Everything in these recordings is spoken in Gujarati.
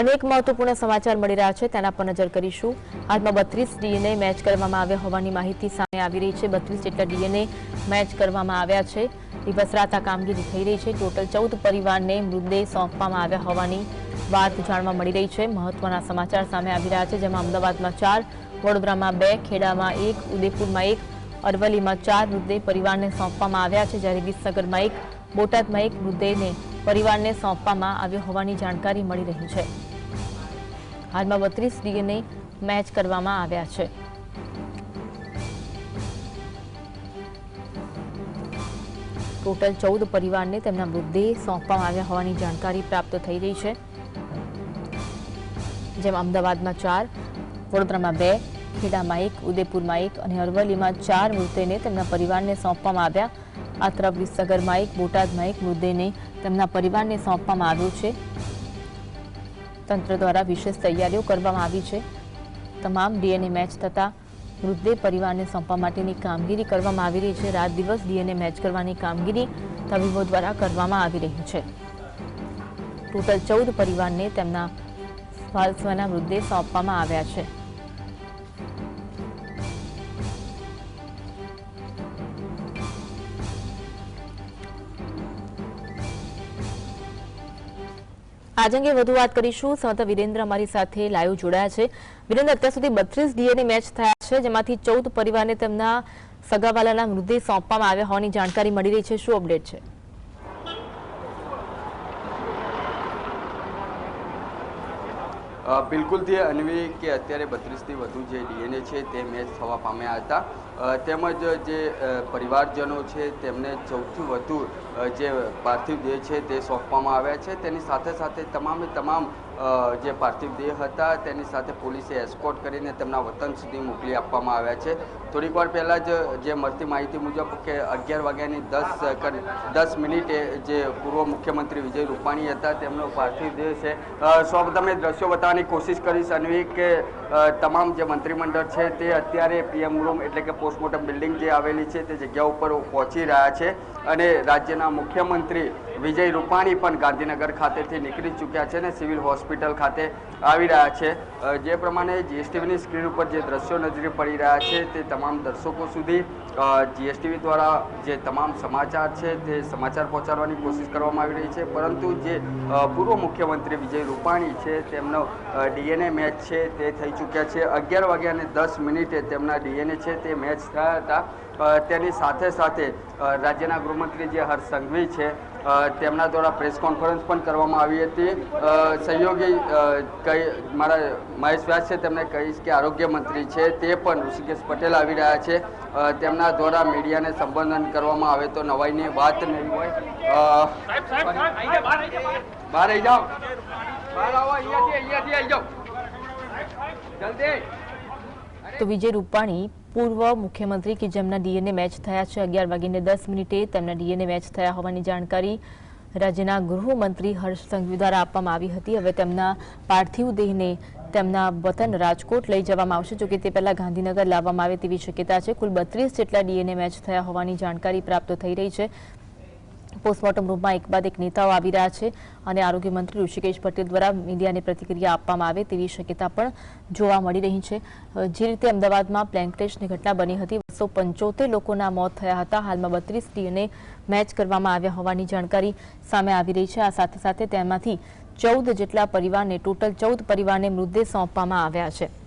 અનેક મહત્વપૂર્ણ સમાચાર મળી રહ્યા છે, તેના પર નજર કરીશું. હાલમાં બત્રીસ ડીએનએ મેચ કરવામાં આવ્યા હોવાની માહિતી સામે આવી રહી છે. બત્રીસ જેટલા ડીએનએ મેચ કરવામાં આવ્યા છે. દિવસ રાત આ કામગીરી થઈ રહી છે. ટોટલ ચૌદ પરિવારને મૃતદેહ સોંપવામાં આવ્યા હોવાની વાત જાણવા મળી રહી છે. મહત્વના સમાચાર સામે આવી રહ્યા છે, જેમાં અમદાવાદમાં ચાર, વડોદરામાં બે, ખેડામાં એક, ઉદયપુરમાં એક, અરવલ્લીમાં ચાર મૃતદેહ પરિવારને સોંપવામાં આવ્યા છે. જ્યારે વિસનગરમાં એક, બોટાદમાં એક મૃતદેહને પરિવારને સોંપવામાં આવ્યો હોવાની જાણકારી મળી રહી છે. હાલમાં બત્રીસ ડીએનએ મેચ કરવામાં આવ્યા છે. ટોટલ ચૌદ પરિવારને તેમના મૃતદેહ સોંપવામાં આવ્યા હોવાની જાણકારી પ્રાપ્ત થઈ રહી છે. જેમાં અમદાવાદમાં ચાર, વડોદરામાં બે, ખેડામાં એક, ઉદયપુરમાં એક અને અરવલ્લીમાં ચાર મૃતદેહને તેમના પરિવારને સોંપવામાં આવ્યા. આ તરફ વિસનગરમાં એક, બોટાદમાં એક મૃતદેહને તેમના પરિવારને સોંપવામાં આવ્યો છે. તંત્ર દ્વારા વિશેષ તૈયારીઓ કરવામાં આવી છે. તમામ ડીએનએ મેચ થતાં મૃતદેહ પરિવારને સોંપવા માટેની કામગીરી કરવામાં આવી રહી છે. રાત દિવસ ડીએનએ મેચ કરવાની કામગીરી તબીબો દ્વારા કરવામાં આવી રહી છે. ટોટલ ચૌદ પરિવારને તેમના સ્વાસ્થ્યના મૃતદેહ સોંપવામાં આવ્યા છે. આજ અંગે વધુ વાત કરીશું. સંત વિરેન્દ્ર અમારી સાથે લાઈવ જોડાયા છે. વિરેન્દ્ર, અત્યાર સુધી બત્રીસ ડીએનએ મેચ થયા છે, જેમાંથી ચૌદ પરિવારને તેમના સગાવાલાના મૃતદેહ સોંપવામાં આવ્યા હોવાની જાણકારી મળી રહી છે. શું અપડેટ છે? બિલકુલથી અન્વી કે અત્યારે બત્રીસથી વધુ જે ડીએનએ છે તે મેચ થવા પામ્યા હતા. તેમજ જે પરિવારજનો છે તેમને સૌથી વધુ જે પાર્થિવ દેહ છે તે સોંપવામાં આવ્યા છે. તેની સાથે સાથે તમામે તમામ જે પાર્થિવ દેહ હતા, તેની સાથે પોલીસે એસ્કોર્ટ કરીને તેમના વતન સુધી મોકલી આપવામાં આવ્યા છે. થોડીક વાર પહેલાં જ જે મળતી માહિતી મુજબ કે અગિયાર વાગ્યાની દસ દસ મિનિટે જે પૂર્વ મુખ્યમંત્રી વિજય રૂપાણી હતા, તેમનો પાર્થિવ દેહ છે. સૌ તમે દ્રશ્યો બતાવવાની કોશિશ કરીશ, અન્વી, કે તમામ જે મંત્રીમંડળ છે તે અત્યારે પીએમ રૂમ એટલે કે પોસ્ટમોર્ટમ બિલ્ડિંગ જે આવેલી છે, તે જગ્યા ઉપર પહોંચી રહ્યા છે. અને રાજ્યના મુખ્યમંત્રી વિજય રૂપાણી પણ ગાંધીનગર ખાતેથી નીકળી ચૂક્યા છે અને સિવિલ હોસ્પિટલ ખાતે આવી રહ્યા છે. જે પ્રમાણે જીએસટીવીની સ્ક્રીન ઉપર જે દ્રશ્યો નજરે પડી રહ્યા છે તે તમામ દર્શકો સુધી જીએસટીવી દ્વારા જે તમામ સમાચાર છે તે સમાચાર પહોંચાડવાની કોશિશ કરવામાં આવી રહી છે. પરંતુ જે પૂર્વ મુખ્યમંત્રી વિજય રૂપાણી છે, તેમનો ડીએનએ મેચ છે તે થઈ ચૂક્યા છે. અગિયાર વાગ્યાને દસ મિનિટે તેમના ડીએનએ છે તે મેચ થયા હતા. તેની સાથે સાથે રાજ્યના ગૃહમંત્રી જે હર્ષ સંઘવી છે તેમના દ્વારા પ્રેસ કોન્ફરન્સ પણ કરવામાં આવી હતી. સહયોગી કઈ, મારા મહેશ વ્યાસ છે, તેમને કહીશ કે આરોગ્ય મંત્રી છે, તે પણ ઋષિકેશ પટેલ આવી રહ્યા છે. તેમના દ્વારા મીડિયાને સંબોધન કરવામાં આવે તો નવાઈની વાત નહીં હોય. બહાર આવી જાઓ. તો વિજય રૂપાણી પૂર્વ મુખ્યમંત્રી કે જેમના ડીએનએ મેચ થયા છે અગિયાર વાગીને દસ મિનિટે તેમના ડીએનએ મેચ થયા હોવાની જાણકારી રાજ્યના ગૃહમંત્રી હર્ષ સંઘવી દ્વારા આપવામાં આવી હતી. હવે તેમના પાર્થિવ દેહને તેમના વતન રાજકોટ લઈ જવામાં આવશે, જોકે તે પહેલા ગાંધીનગર લાવવામાં આવે તેવી શક્યતા છે. કુલ બત્રીસ જેટલા ડીએનએ મેચ થયા હોવાની જાણકારી પ્રાપ્ત થઈ રહી છે. પોસ્ટમોર્ટમ રૂમમાં એક બાદ એક નેતાઓ આવી રહ્યા છે અને આરોગ્ય મંત્રી ઋષિકેશ પટેલ દ્વારા મીડિયાને પ્રતિક્રિયા આપવામાં આવે તેવી શક્યતા પણ જોવા મળી રહી છે. જે રીતે અમદાવાદમાં પ્લેન ક્રેશની ઘટના બની હતી, બસો પંચોતેર લોકોના મોત થયા હતા. હાલમાં બત્રીસ ડીએનએ મેચ કરવામાં આવ્યા હોવાની જાણકારી સામે આવી રહી છે. આ સાથે સાથે તેમાંથી ચૌદ જેટલા પરિવારને, ટોટલ ચૌદ પરિવારને મૃતદેહ સોંપવામાં આવ્યા છે.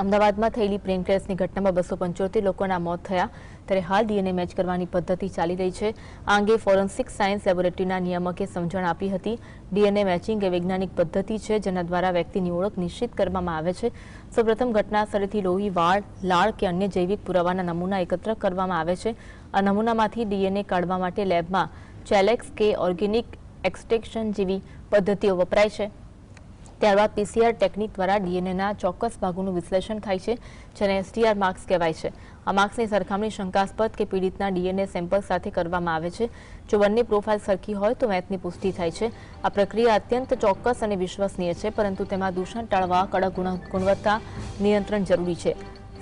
અમદાવાદમાં થયેલી પ્લેન ક્રેશની ઘટનામાં બસો પંચોતેર લોકોના મોત થયા. ત્યારે હાલ ડીએનએ મેચ કરવાની પદ્ધતિ ચાલી રહી છે. આ અંગે ફોરેન્સિક સાયન્સ લેબોરેટરીના નિયામકે સમજણ આપી હતી. ડીએનએ મેચિંગ એ વૈજ્ઞાનિક પદ્ધતિ છે, જેના દ્વારા વ્યક્તિની ઓળખ નિશ્ચિત કરવામાં આવે છે. સૌપ્રથમ ઘટના સ્થળેથી લોહી, વાળ, લાળ કે અન્ય જૈવિક પુરાવાના નમૂના એકત્ર કરવામાં આવે છે. આ નમૂનામાંથી ડીએનએ કાઢવા માટે લેબમાં ચેલેક્સ કે ઓર્ગેનિક એક્સટેક્શન જેવી પદ્ધતિઓ વપરાય છે. ત્યારબાદ પીસીઆર ટેકનિક દ્વારા ડીએનએના ચોક્કસ ભાગોનું વિશ્લેષણ થાય છે, જેને એસટીઆર માર્ક્સ કહેવાય છે. આ માર્ક્સની સરખામણી શંકાસ્પદ કે પીડિતના ડીએનએ સેમ્પલ સાથે કરવામાં આવે છે. જો બંને પ્રોફાઇલ સરખી હોય તો મેચની પુષ્ટિ થાય છે. આ પ્રક્રિયા અત્યંત ચોક્કસ અને વિશ્વસનીય છે, પરંતુ તેમાં દૂષણ ટાળવા, કડક ગુણવત્તા નિયંત્રણ જરૂરી છે.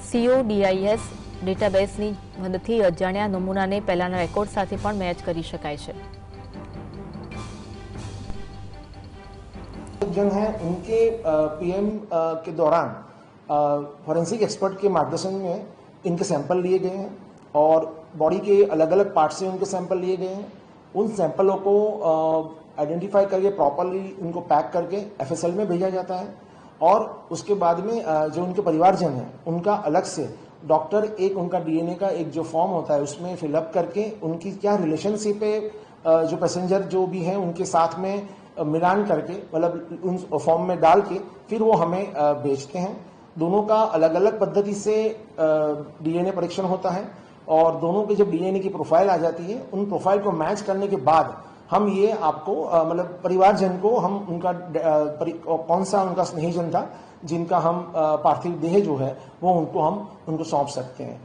સીઓડીઆઈએસ ડેટાબેઝની મદદથી અજાણ્યા નમૂનાને પહેલાના રેકોર્ડ સાથે પણ મેચ કરી શકાય છે. जन हैं उनके पीएम के दौरान फॉरेंसिक एक्सपर्ट के मार्गदर्शन में इनके सैंपल लिए गए हैं और बॉडी के अलग अलग पार्ट से उनके सैंपल लिए गए हैं। उन सैंपलों को आइडेंटिफाई करके प्रॉपरली उनको पैक करके एफएसएल में भेजा जाता है और उसके बाद में जो उनके परिवारजन हैं, उनका अलग से डॉक्टर एक उनका डीएनए का एक जो फॉर्म होता है, उसमें फिलअप करके उनकी क्या रिलेशनशिप है जो पैसेंजर जो भी हैं, उनके साथ में मिलान करके मतलब उन फॉर्म में डाल के, फिर वो हमें बेचते हैं। दोनों का अलग अलग पद्धति से डीएनए परीक्षण होता है और दोनों के जब डीएनए की प्रोफ़ाइल आ जाती है, उन प्रोफ़ाइल को मैच करने के बाद हम ये आपको मतलब परिवारजन को हम उनका कौन सा उनका स्नेहीजन था, जिनका हम पार्थिव देह जो है, वो उनको हम, उनको सौंप सकते हैं।